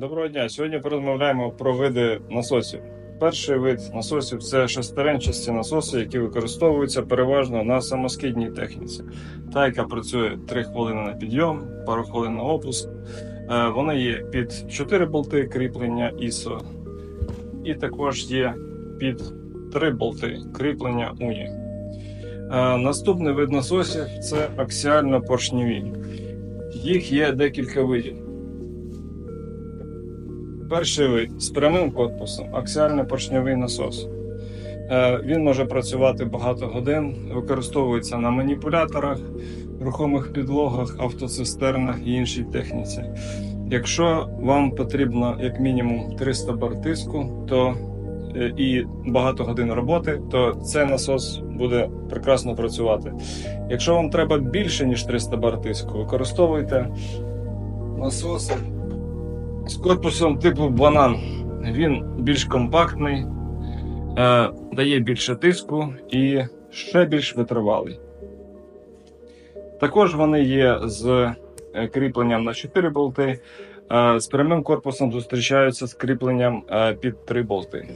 Доброго дня. Сьогодні порозмовляємо про види насосів. Перший вид насосів це шестеренчасті насоси, які використовуються переважно на самоскидній техніці, та яка працює 3 хвилини на підйом, пару хвилин на опуск. Е, Вони є під 4 болти кріплення ISO, і також є під 3 болти кріплення УНІ. Е, Наступний вид насосів це аксіально-поршневі. Їх є декілька видів. Перший з прямим корпусом аксіально-поршньовий насос. Е, Він може працювати багато годин, використовується на маніпуляторах, рухомих підлогах, автоцистернах і іншій техніці. Якщо вам потрібно як мінімум 300 бар тиску, то е, і багато годин роботи, то цей насос буде прекрасно працювати. Якщо вам треба більше ніж 300 бар тиску, використовуйте насоси з корпусом типу банан. Він більш компактний, е, дає більше тиску і ще більш витривалий. Також вони є з е, кріпленням на 4 болти. е, З прямим корпусом зустрічаються з кріпленням е, під 3 болти.